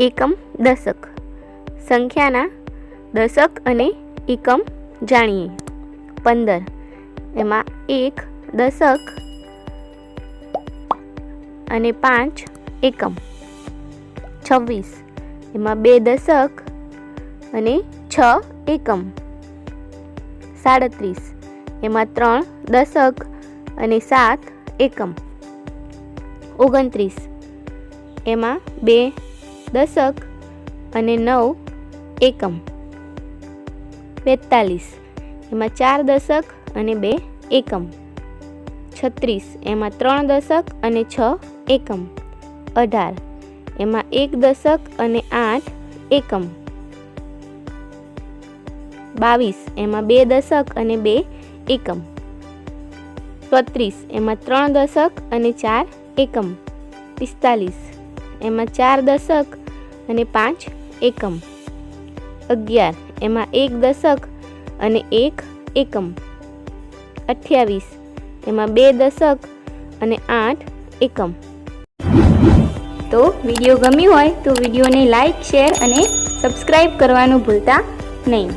એકમ દશક. સંખ્યાના દશક અને એકમ જાણીએ. પંદર. એમાં એક દશક અને પાંચ એકમ. છવ્વીસ. એમાં બે દશક અને છ એકમ. સાડત્રીસ. એમાં ત્રણ દશક અને સાત એકમ. ઓગણત્રીસ. એમાં બે દશક અને નવ એકમ. બેતાલીસ, એમાં ચાર દશક અને બે એકમ. છત્રીસ, એમાં ત્રણ દશક અને છ એકમ. અઢાર, એમાં એક દશક અને આઠ એકમ. બાવીસ, એમાં બે દશક અને બે એકમ. ચોત્રીસ, એમાં ત્રણ દશક અને ચાર એકમ. પિસ્તાલીસ, એમાં ચાર દશક અને પાંચ એકમ. અગિયાર, એમાં એક દશક અને એક એકમ. અઠ્યાવીસ, એમાં બે દશક અને આઠ એકમ. તો વીડિયો ગમ્યું હોય તો વિડીયોને લાઈક, શેર અને સબસ્ક્રાઈબ કરવાનું ભૂલતા નહીં.